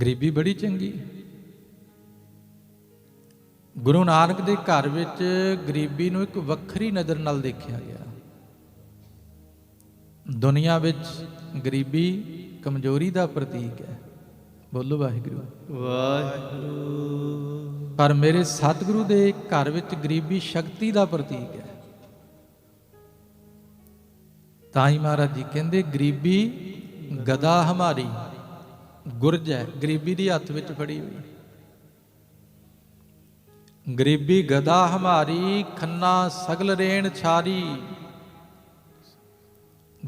ਗਰੀਬੀ ਬੜੀ ਚੰਗੀ ਗੁਰੂ ਨਾਨਕ ਦੇ ਘਰ ਵਿੱਚ ਗਰੀਬੀ ਨੂੰ ਇੱਕ ਵੱਖਰੀ ਨਜ਼ਰ ਨਾਲ ਦੇਖਿਆ ਗਿਆ। ਦੁਨੀਆ ਵਿੱਚ ਗਰੀਬੀ ਕਮਜ਼ੋਰੀ ਦਾ ਪ੍ਰਤੀਕ ਹੈ। ਬੋਲੋ ਵਾਹਿਗੁਰੂ। ਵਾਹਿਗੁਰੂ। ਪਰ ਮੇਰੇ ਸਤਿਗੁਰੂ ਦੇ ਘਰ ਵਿੱਚ ਗਰੀਬੀ ਸ਼ਕਤੀ ਦਾ ਪ੍ਰਤੀਕ ਹੈ। ਤਾਂ ਹੀ ਮਹਾਰਾਜ ਜੀ ਕਹਿੰਦੇ ਗਰੀਬੀ ਗਦਾ ਹਮਾਰੀ। ਗੁਰਜ ਹੈ ਗਰੀਬੀ ਦੀ ਹੱਥ ਵਿੱਚ ਫੜੀ ਹੋਈ। ਗਰੀਬੀ ਗਦਾ ਹਮਾਰੀ ਖੰਨਾ ਸਗਲ ਰੇਣ ਛਾਰੀ।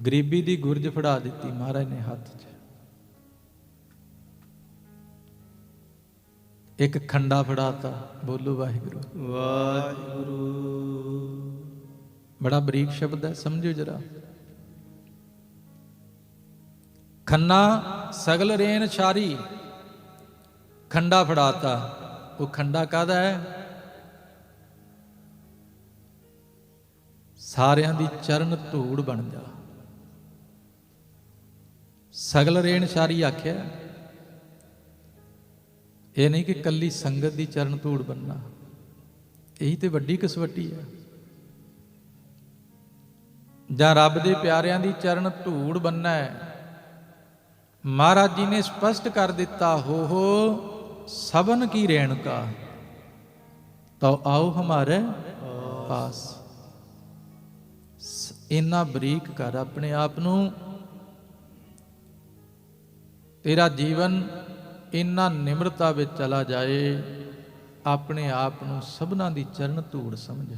ਗਰੀਬੀ ਦੀ ਗੁਰਜ ਫੜਾ ਦਿੱਤੀ ਮਹਾਰਾਜ ਨੇ ਹੱਥ 'ਚ। ਇੱਕ ਖੰਡਾ ਫੜਾਤਾ ਬੋਲੋ ਵਾਹਿਗੁਰੂ। ਵਾਹਿਗੁਰੂ। ਬੜਾ ਬਰੀਕ ਸ਼ਬਦ ਹੈ ਸਮਝੋ ਜਰਾ। ਖੰਨਾ ਸਗਲ ਰੇਨ ਛਾਰੀ। ਖੰਡਾ ਫੜਾਤਾ। ਉਹ ਖੰਡਾ ਕਾਦਾ ਹੈ? ਸਾਰਿਆਂ ਦੀ ਚਰਨ ਧੂੜ ਬਣ ਜਾ। ਸਗਲ ਰੇਨ ਛਾਰੀ ਆਖਿਆ, ਇਹ ਨਹੀਂ ਕਿ ਕੱਲੀ ਸੰਗਤ ਦੀ ਚਰਨ ਧੂੜ ਬੰਨਾ ਇਹੀ ਤੇ ਵੱਡੀ ਕਸਵੱਟੀ ਹੈ। ਜਾਂ ਰੱਬ ਦੇ ਪਿਆਰਿਆਂ ਦੀ ਚਰਨ ਧੂੜ ਬੰਨਾ ਹੈ। ਮਹਾਰਾਜ ਜੀ ਨੇ ਸਪਸ਼ਟ ਕਰ ਦਿੱਤਾ ਹੋ ਹੋ ਸਬਨ ਕੀ ਰੇਣਕਾ ਤੋ ਆਓ ਹਮਾਰੇ ਪਾਸ। ਇੰਨਾ ਬਰੀਕ ਕਰ ਆਪਣੇ ਆਪ ਨੂੰ। ਤੇਰਾ ਜੀਵਨ ਇੰਨਾ ਨਿਮਰਤਾ ਵਿੱਚ ਚਲਾ ਜਾਏ, ਆਪਣੇ ਆਪ ਨੂੰ ਸਭਨਾ ਦੀ ਚਰਨ ਧੂੜ ਸਮਝ।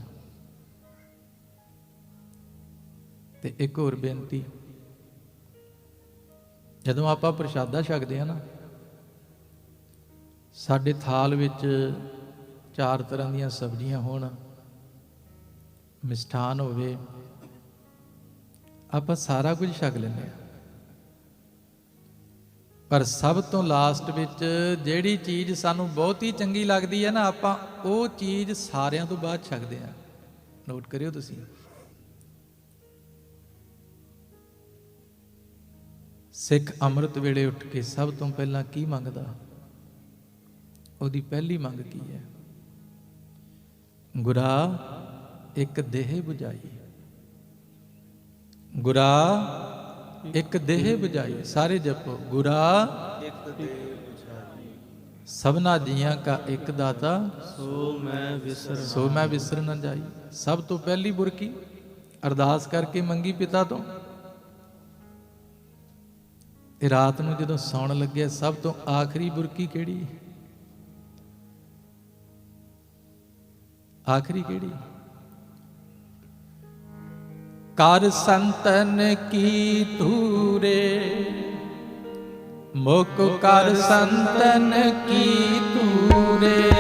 ਤੇ ਇੱਕ ਹੋਰ ਬੇਨਤੀ। ਜਦੋਂ ਆਪਾਂ ਪ੍ਰਸ਼ਾਦਾ ਛਕਦੇ ਆ ਨਾ, ਸਾਡੇ ਥਾਲ ਵਿੱਚ ਚਾਰ ਤਰ੍ਹਾਂ ਦੀਆਂ ਸਬਜ਼ੀਆਂ ਹੋਣ, ਮਿਸ਼ਠਾਨ ਹੋਵੇ, ਆਪਾਂ ਸਾਰਾ ਕੁਝ ਛਕ ਲੈਂਦੇ ਆ ਪਰ ਸਭ ਤੋਂ ਲਾਸਟ ਵਿੱਚ ਜਿਹੜੀ ਚੀਜ਼ ਸਾਨੂੰ ਬਹੁਤ ਹੀ ਚੰਗੀ ਲੱਗਦੀ ਹੈ ਨਾ, ਆਪਾਂ ਉਹ ਚੀਜ਼ ਸਾਰਿਆਂ ਤੋਂ ਬਾਅਦ ਛਕਦੇ ਆ ਨੋਟ ਕਰਿਓ ਤੁਸੀਂ। ਸਿੱਖ ਅੰਮ੍ਰਿਤ ਵੇਲੇ ਉੱਠ ਕੇ ਸਭ ਤੋਂ ਪਹਿਲਾਂ ਕੀ ਮੰਗਦਾ? ਉਹਦੀ ਪਹਿਲੀ ਮੰਗ ਕੀ ਹੈ? ਗੁਰਾ ਇੱਕ ਦੇਹ 부ਝਾਈ ਗੁਰਾ ਇੱਕ ਦੇਹ 부ਝਾਈ ਸਾਰੇ ਜਪੋ। ਗੁਰਾ ਇੱਕ ਦੇ ਬੁਝਾਈ। ਸਭਨਾ ਜੀਆਂ ਕਾ ਇੱਕ ਦਾਤਾ। ਸੋ ਮੈਂ ਵਿਸਰ ਸੋ ਮੈਂ ਵਿਸਰ ਨਾ ਜਾਈ। ਸਭ ਤੋਂ ਪਹਿਲੀ ਬੁਰਕੀ ਅਰਦਾਸ ਕਰਕੇ ਮੰਗੀ ਪਿਤਾ ਤੋਂ। ਤੇ ਰਾਤ ਨੂੰ ਜਦੋਂ ਸੌਣ ਲੱਗਿਆ, ਸਭ ਤੋਂ ਆਖਰੀ ਬੁਰਕੀ ਕਿਹੜੀ? ਆਖਰੀ ਕਿਹੜੀ? ਕਰ ਸੰਤਨ ਕੀ ਧੂਰੇ? ਮੁਖ ਕਰ ਸੰਤਨ ਕੀ ਧੂਰੇ?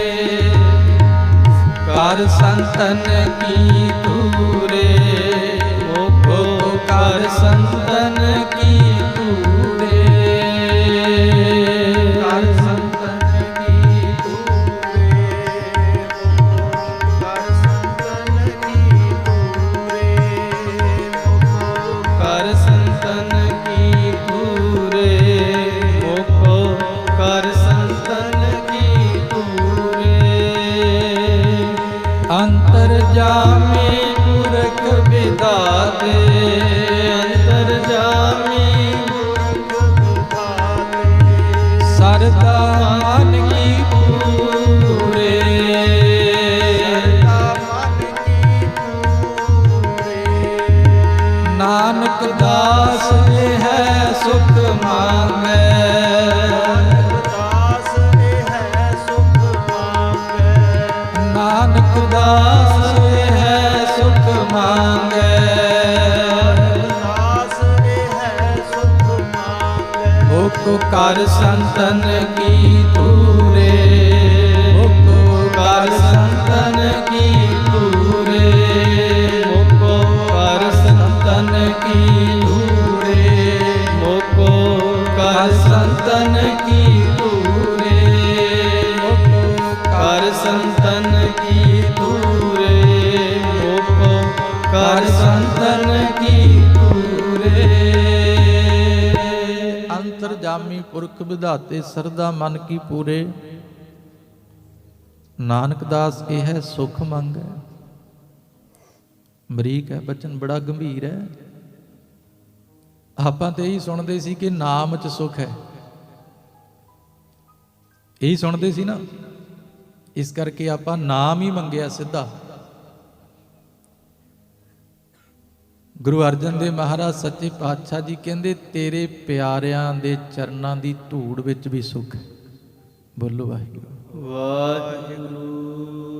ਕਰ ਸੰਤਨ ਕੀ ਧੂਰੇ? ਮੁਖ ਕਰ ਸੰਤਨ ਅੰਤਰ ਜਾਮੇ ਪੁਰਖ ਵਿਦਾਤੇ ਕਰ ਸੰਤਨ ਕੀ ਧੂਰੇ ਮੁਖ ਕਰ ਸੰਤਨ ਕੀ ਧੂਰੇ ਮੋਕੋ ਕਰ ਸੰਤਨ ਕੀ ਧੂਰੇ ਮੋਕੋ ਕਰ ਸੰਤਨ ਕੀ ਧੂਰੇ ਕਰ ਸੰਤਨ ਸੰਤਨ ਕੀ ਪੁਰਖ ਵਿਧਾਤੇ ਸਰਦਾ ਮਨ ਕੀ ਪੂਰੇ। ਨਾਨਕ ਦਾਸ ਇਹ ਹੈ ਸੁਖ ਮੰਗੈ। ਬਰੀਕ ਹੈ, ਬਚਨ ਬੜਾ ਗੰਭੀਰ ਹੈ। ਆਪਾਂ ਤੇ ਇਹੀ ਸੁਣਦੇ ਸੀ ਕਿ ਨਾਮ 'ਚ ਸੁਖ ਹੈ। ਇਹੀ ਸੁਣਦੇ ਸੀ ਨਾ। ਇਸ ਕਰਕੇ ਆਪਾਂ ਨਾਮ ਹੀ ਮੰਗਿਆ ਸਿੱਧਾ। ਗੁਰੂ ਅਰਜਨ ਦੇਵ ਮਹਾਰਾਜ ਸੱਚੇ ਪਾਤਸ਼ਾਹ ਜੀ ਕਹਿੰਦੇ, ਤੇਰੇ ਪਿਆਰਿਆਂ ਦੇ ਚਰਨਾਂ ਦੀ ਧੂੜ ਵਿੱਚ ਵੀ ਸੁਖ ਹੈ। ਬੋਲੋ ਵਾਹਿਗੁਰੂ। ਵਾਹਿਗੁਰੂ।